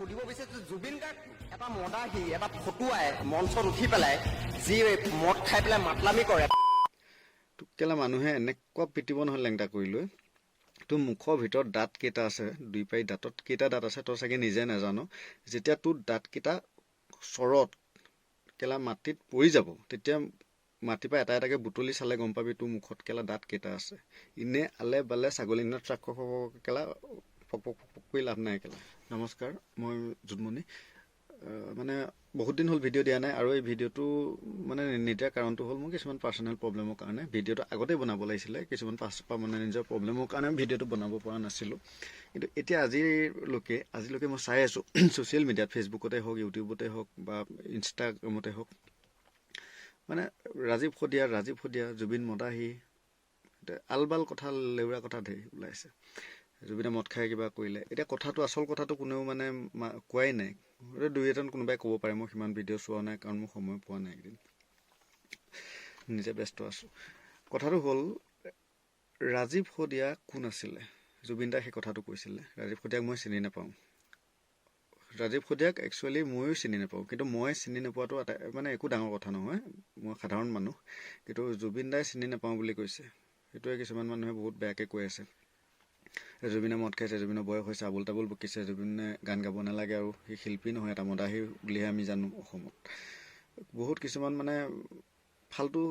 সুধিব বিচাৰিছো জুবিন গাৰ্গ এটা মদাহী এটা ফটুৱাই মঞ্চত উঠি পেলাই যি মদ খাই পেলাই মাতলামি কৰে। তোক কেলা মানুহে এনেকুৱা পিটিব নহয় লেংটা কৰি লৈ। তোৰ মুখৰ ভিতৰত দাঁত কেইটা আছে দুই পাৰি দাঁতত কেইটা দাঁত আছে তই চাগে নিজে নাজানো। যেতিয়া তোৰ দাঁতকেইটা চৰত কেলা মাটিত পৰি যাব তেতিয়া মাটিৰ পৰা এটা এটাকে বুটলি চালে গম পাবি তোৰ মুখত কেলা দাঁত কেইটা আছে। ইনে আলে বালে ছাগলী দিনত ট্ৰাক কেলা পক পক পক কৰি লাভ নাই কেলা। নমস্কাৰ মই জোনমণি। মানে বহুত দিন হ'ল ভিডিঅ' দিয়া নাই আৰু এই ভিডিঅ'টো মানে নিদিয়াৰ কাৰণটো হ'ল মোৰ কিছুমান পাৰ্চনেল প্ৰব্লেমৰ কাৰণে। ভিডিঅ'টো আগতেই বনাব লাগিছিলে কিছুমান পাছ মানে নিজৰ প্ৰব্লেমৰ কাৰণে ভিডিঅ'টো বনাব পৰা নাছিলোঁ। কিন্তু এতিয়া আজিলৈকে আজিলৈকে মই চাই আছোঁ ছ'চিয়েল মিডিয়াত ফেচবুকতে হওক ইউটিউবতে হওক বা ইনষ্টাগ্ৰামতে হওক। মানে ৰাজীৱ শদিয়া ৰাজীৱ শদিয়া জুবিন মদাহী আলবাল কথা লেউৰা কথা ধেৰ ওলাইছে। জুবিনে মদ খাই কিবা কৰিলে। এতিয়া কথাটো আচল কথাটো কোনেও মানে কোৱাই নাই। দুই এজন কোনোবাই ক'ব পাৰে মই সিমান ভিডিঅ' চোৱা নাই কাৰণ মোৰ সময় পোৱা নাই এইকেইদিন। নিজে ব্যস্ত আছোঁ। কথাটো হ'ল ৰাজীৱ শদিয়া কোন আছিলে? জুবিন দাই সেই কথাটো কৈছিলে। ৰাজীৱ শদিয়াক মই চিনি নাপাওঁ। ৰাজীৱ শদিয়াক একচুৱেলি ময়ো চিনি নাপাওঁ। কিন্তু মই চিনি নোপোৱাটো মানে একো ডাঙৰ কথা নহয়। মই সাধাৰণ মানুহ। কিন্তু জুবিন দাই চিনি নাপাওঁ বুলি কৈছে। সেইটোৱে কিছুমান মানুহে বহুত বেয়াকৈ কৈ আছে। জুবিনে মদ খাইছে জুবিনৰ বয়স হৈছে আবুল তাবুল বকিছে জুবিনে গান গাব নালাগে আৰু সি শিল্পী নহয় এটা মদাহী বুলিহে আমি জানো অসমত। বহুত কিছুমান মানে ফাল্টু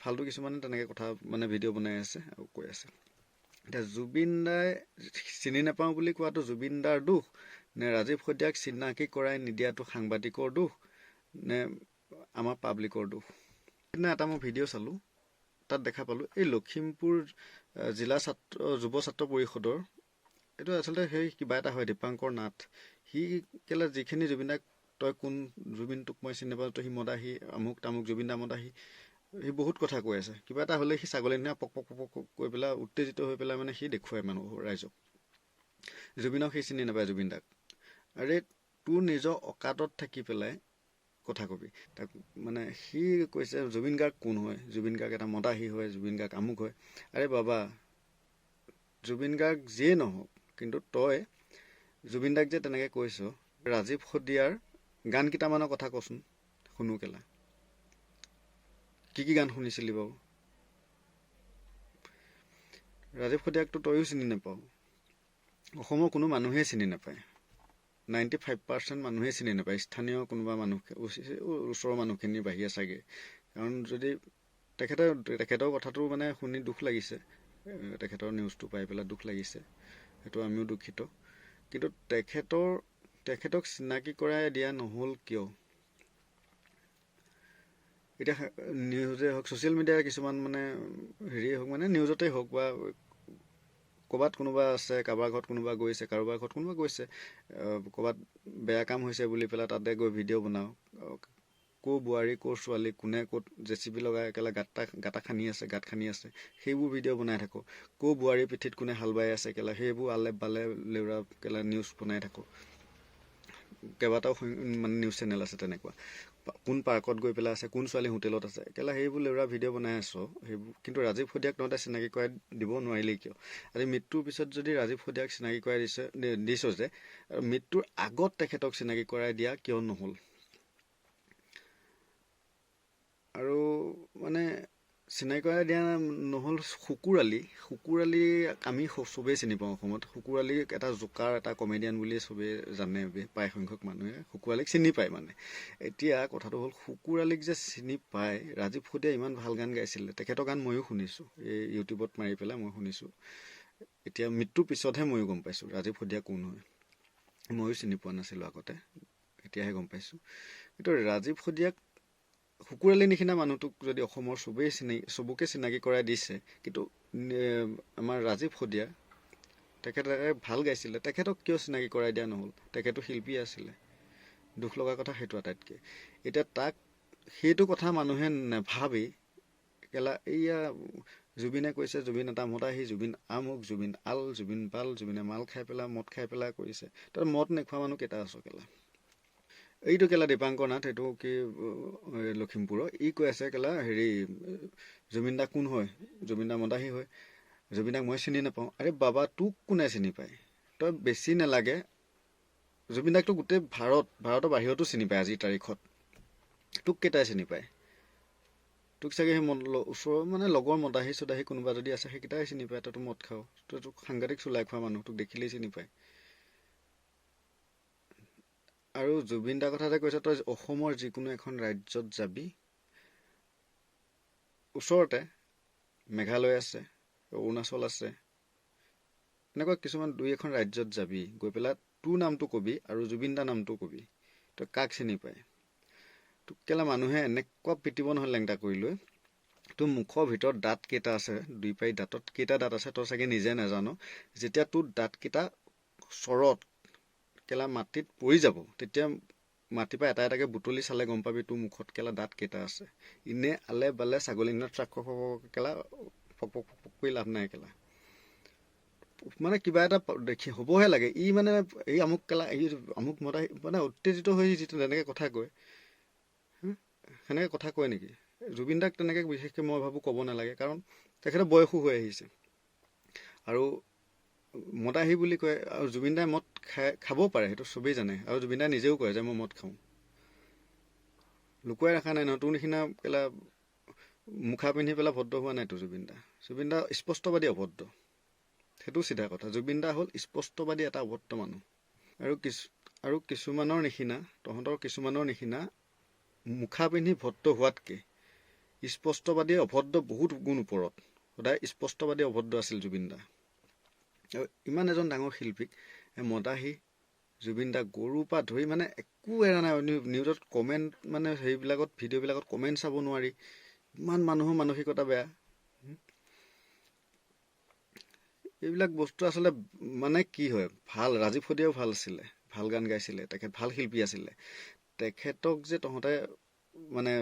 ফাল্টু কিছুমানে তেনেকৈ কথা মানে ভিডিঅ' বনাই আছে আৰু কৈ আছে। এতিয়া জুবিন দাই চিনি নাপাওঁ বুলি কোৱাটো জুবিন দাৰ দুখ নে ৰাজীৱ শদিয়াক চিনাকি কৰাই নিদিয়াটো সাংবাদিকৰ দুখ নে আমাৰ পাব্লিকৰ দুখ? সেইদিনা এটা মই ভিডিঅ' চালোঁ তাত দেখা পালোঁ এই লখিমপুৰ জিলা ছাত্ৰ যুৱ ছাত্ৰ পৰিষদৰ। এইটো আচলতে সেই কিবা এটা হয় দীপাংকৰ নাথ। সি কেলে যিখিনি জুবিন দাক তই কোন জুবিন তোক মই চিনি নাপাওঁ তই সি মদাহী আমুক তামুক জুবিন দা মদাহী সি বহুত কথা কৈ আছে। কিবা এটা হ'লে সি ছাগলী নিচিনা পক পক পক কৈ পেলাই উত্তেজিত হৈ পেলাই মানে সি দেখুৱায় মানুহ ৰাইজক। জুবিনক সি চিনি নাপায় জুবিন দাক। আৰে তোৰ নিজৰ অকাতত থাকি পেলাই কথা কবি। তাক মানে সি কৈছে জুবিন গাৰ্গ কোন হয়? জুবিন গাৰ্গ এটা মদাহী হয় জুবিন গাৰ্গ আমুক হয়। আৰে বাবা জুবিন গাৰ্গ যিয়ে নহওক কিন্তু তই জুবিন দাক যে তেনেকৈ কৈছ ৰাজীৱ শদিয়াৰ গান কেইটামানৰ কথা কচোন শুনো কেলা। কি কি গান শুনিছিলি বাৰু? ৰাজীৱ শদিয়াকতো তয়ো চিনি নাপাওঁ। অসমৰ কোনো মানুহেই চিনি নাপায়। নাইণ্টি ফাইভ পাৰ্চেণ্ট মানুহেই চিনি নাপায়। স্থানীয় কোনোবা মানুহ ওচ- ওচৰৰ মানুহখিনিৰ বাহিৰে চাগে। কাৰণ যদি তেখেতে তেখেতৰ কথাটো মানে শুনি দুখ লাগিছে। তেখেতৰ নিউজটো পাই পেলাই দুখ লাগিছে। সেইটো আমিও দুখিত। কিন্তু তেখেতৰ তেখেতক চিনাকি কৰাই দিয়া নহ'ল কিয়? এতিয়া নিউজে হওক ছ'চিয়েল মিডিয়াৰ কিছুমান মানে হেৰিয়ে হওক মানে নিউজতেই হওক বা ক'ৰবাত কোনোবা আছে কাৰোবাৰ ঘৰত কোনোবা গৈছে কাৰোবাৰ ঘৰত কোনোবা গৈছে ক'ৰবাত বেয়া কাম হৈছে বুলি পেলাই তাতে গৈ ভিডিঅ' বনাওঁ। ক'ৰ বোৱাৰী ক'ৰ ছোৱালী কোনে ক'ত জে চি বি লগাই একেবাৰে গাঁতা গাঁতা খান্দি আছে গাঁত খান্দি আছে সেইবোৰ ভিডিঅ' বনাই থাকোঁ। ক'ৰ বোৱাৰীৰ পিঠিত কোনে হাল বাই আছে কেলা সেইবোৰ আলে বালে লেউৰা কেলা নিউজ বনাই থাকোঁ। কেইবাটাও মানে নিউজ চেনেল আছে তেনেকুৱা। কোন পাৰ্কত গৈ পেলাই আছে কোন ছোৱালী হোটেলত আছে কেলা সেইবোৰ লেউৰা ভিডিঅ' বনাই আছ সেইবোৰ কিন্তু ৰাজীৱ শদিয়াক তহঁতে চিনাকি কৰাই দিব নোৱাৰিলি কিয়? আজি মৃত্যুৰ পিছত যদি ৰাজীৱ শদিয়াক চিনাকি কৰাই দিছে দিছ যে মৃত্যুৰ আগত তেখেতক চিনাকি কৰাই দিয়া কিয় নহ'ল? আৰু মানে চিনাকি কৰাই দিয়া নহ'ল শুকুৰালী শুকুৰালী আমি চবেই চিনি পাওঁ অসমত। শুকুৰালী এটা জোকাৰ এটা কমেডিয়ান বুলিয়ে চবেই জানে প্ৰায় সংখ্যক মানুহে শুকুৰালীক চিনি পায় মানে। এতিয়া কথাটো হ'ল শুকুৰালীক যে চিনি পায় ৰাজীৱ শদিয়া ইমান ভাল গান গাইছিলে। তেখেতৰ গান ময়ো শুনিছোঁ। এই ইউটিউবত মাৰি পেলাই মই শুনিছোঁ। এতিয়া মৃত্যুৰ পিছতহে ময়ো গম পাইছোঁ ৰাজীৱ শদিয়া কোন হয়। ময়ো চিনি পোৱা নাছিলোঁ আগতে এতিয়াহে গম পাইছোঁ। কিন্তু ৰাজীৱ শদিয়াক শুকুৰালী নিচিনা মানুহটোক যদি অসমৰ চবেই চিনাকি চবকে চিনাকি কৰাই দিছে কিন্তু আমাৰ ৰাজীৱ শদিয়া তেখেতে ভাল গাইছিলে তেখেতক কিয় চিনাকি কৰাই দিয়া নহ'ল? তেখেতো শিল্পী আছিলে। দুখ লগা কথা সেইটো আটাইতকৈ। এতিয়া তাক সেইটো কথা মানুহে নাভাবি কেলা এইয়া জুবিনে কৈছে জুবিন এটা মদাহী জুবিন আমুক জুবিন আল জুবিন বাল জুবিনে মাল খাই পেলাই মদ খাই পেলাই কৰিছে। তাত মদ নোখোৱা মানুহ কেইটা আছ কেলা এইটো কেলা দীপাংকৰ নাথ এইটো কি লখিমপুৰৰ। ই কৈ আছে কেলা হেৰি জুবিন দা কোন হয়? জুবিন দা মদাহী হয়। জুবিন দাক মই চিনি নাপাওঁ। আৰে বাবা তোক কোনে চিনি পায়? তই বেছি নালাগে। জুবিন দাকতো গোটেই ভাৰত ভাৰতৰ বাহিৰতো চিনি পায় আজিৰ তাৰিখত। তোক কেইটাই চিনি পায়? তোক চাগে সেই ওচৰৰ মানে লগৰ মদাহী চদাহী কোনোবা যদি আছে সেইকেইটাই চিনি পায়। তইতো মদ খাও তই তোক সাংঘাতিক চুলাই খোৱা মানুহ তোক দেখিলেই চিনি পায়। আৰু জুবিন দাৰ কথা যে কৈছে তই অসমৰ যিকোনো এখন ৰাজ্যত যাবি। ওচৰতে মেঘালয় আছে অৰুণাচল আছে। এনেকুৱা কিছুমান দুই এখন ৰাজ্যত যাবি। গৈ পেলাই তোৰ নামটো কবি আৰু জুবিন দাৰ নামটো কবি। তই কাক চিনি পায়? তোক কেলা মানুহে এনেকুৱা পিটিব নহয় লেংটা কৰি লৈ। তোৰ মুখৰ ভিতৰত দাঁত কেইটা আছে দুই পাৰি দাঁতত কেইটা দাঁত আছে তই চাগে নিজে নাজানো। যেতিয়া তোৰ দাঁতকেইটা চৰত কেলা মাটিত পৰি যাব। তেতিয়া মাটিৰ পৰা এটা এটাকে বুটলি চালে গম পাবি তোৰ মুখত কেলা দাঁত কেইটা আছে। ইনে আলে বালে ছাগলী দিনত ট্ৰাক কেলা কৰি লাভ নাই কেলা। মানে কিবা এটা দেখি হ'বহে লাগে। ই মানে এই আমুক কেলা এই আমুক মতা মানে উত্তেজিত হৈ যিটো তেনেকে কথা কয়? সেনেকে কথা কয় নেকি? জুবিন দাক তেনেকে বিশেষকৈ মই ভাবোঁ ক'ব নালাগে। কাৰণ তেখেতৰ বয়সো হৈ আহিছে। আৰু মদাহী বুলি কয় আৰু জুবিন দাই মদ খাই খাব পাৰে সেইটো চবেই জানে। আৰু জুবিন দাই নিজেও কয় যে মই মদ খাওঁ। লুকুৱাই ৰখা নাই নহয় তোৰ নিচিনা কেলা মুখা পিন্ধি পেলাই ভদ্ৰ হোৱা নাইতো জুবিন দা। জুবিন দা স্পষ্টবাদী অভদ্ৰ। সেইটো চিধা কথা। জুবিন দা হ'ল স্পষ্টবাদী এটা অভদ্ৰ মানুহ। আৰু কিছু আৰু কিছুমানৰ নিচিনা তহঁতৰ কিছুমানৰ নিচিনা মুখা পিন্ধি ভদ্ৰ হোৱাতকে স্পষ্টবাদী অভদ্ৰ বহুত গুণ ওপৰত। সদায় স্পষ্টবাদী অভদ্ৰ আছিল জুবিন দা। ইমান এজন ডাঙৰ শিল্পীক মদাহী জুবিন দা গৰুৰ পৰা ধৰি মানে একো এৰা নাই। নিউ- নিউজত কমেণ্ট মানে হেৰিবিলাকত ভিডিঅ'বিলাকত কমেণ্ট চাব নোৱাৰি। ইমান মানুহৰ মানসিকতা বেয়া? এইবিলাক বস্তু আচলতে মানে কি হয় ভাল ৰাজীৱ সদিয়াও ভাল আছিলে ভাল গান গাইছিলে তেখেত ভাল শিল্পী আছিলে। তেখেতক যে তহঁতে মানে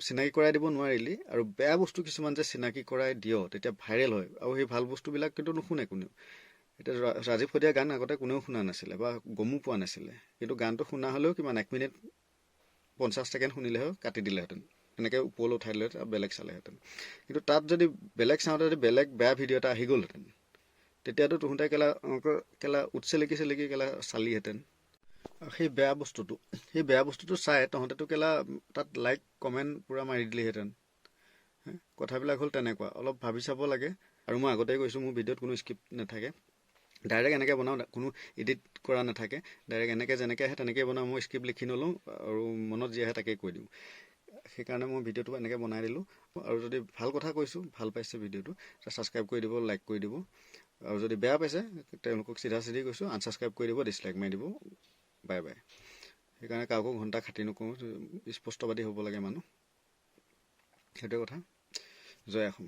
চিনাকি কৰাই দিব নোৱাৰিলি আৰু বেয়া বস্তু কিছুমান যে চিনাকি কৰাই দিয় তেতিয়া ভাইৰেল হয়। আৰু সেই ভাল বস্তুবিলাক কিন্তু নুশুনে কোনেও। এতিয়া ৰাজীৱ সদিয়া গান আগতে কোনেও শুনা নাছিলে বা গমো পোৱা নাছিলে। কিন্তু গানটো শুনা হ'লেও কিমান এক মিনিট পঞ্চাছ ছেকেণ্ড শুনিলেহে কাটি দিলেহেঁতেন। এনেকৈ ওপৰলৈ উঠাই দিলে বেলেগ চালেহেঁতেন। কিন্তু তাত যদি বেলেগ চাওঁতে যদি বেলেগ বেয়া ভিডিঅ' এটা আহি গ'লহেঁতেন তেতিয়াতো তহঁতে কেলা কেলা উৎচেলেকি চেলেকি কেলা চালিহেঁতেন। আৰু সেই বেয়া বস্তুটো সেই বেয়া বস্তুটো চাই তহঁতেতো কেলা তাত লাইক কমেণ্ট পূৰা মাৰি দিলিহেঁতেন? কথাবিলাক হ'ল তেনেকুৱা। অলপ ভাবি চাব লাগে। আৰু মই আগতেই কৈছোঁ মোৰ ভিডিঅ'ত কোনো স্ক্ৰিপ্ট নাথাকে। ডাইৰেক্ট এনেকৈ বনাওঁ কোনো এডিট কৰা নাথাকে। ডাইৰেক্ট এনেকৈ যেনেকৈ আহে তেনেকৈ বনাওঁ। মই স্ক্ৰিপ্ট লিখি নলওঁ আৰু মনত যি আহে তাকেই কৈ দিওঁ। সেইকাৰণে মই ভিডিঅ'টো এনেকৈ বনাই দিলোঁ। আৰু যদি ভাল কথা কৈছোঁ ভাল পাইছে ভিডিঅ'টো ছাবস্ক্ৰাইব কৰি দিব লাইক কৰি দিব। আৰু যদি বেয়া পাইছে তেওঁলোকক চিধা চিধি কৈছোঁ আনছাবস্ক্ৰাইব কৰি দিব ডিছলাইক মাৰি দিব। Bye bye. সেইকাৰণে কাকো ঘণ্টা খাতি নকৰোঁ স্পষ্টবাদী হ'ব লাগে মানুহ। সেইটোৱে কথা। জয় অসম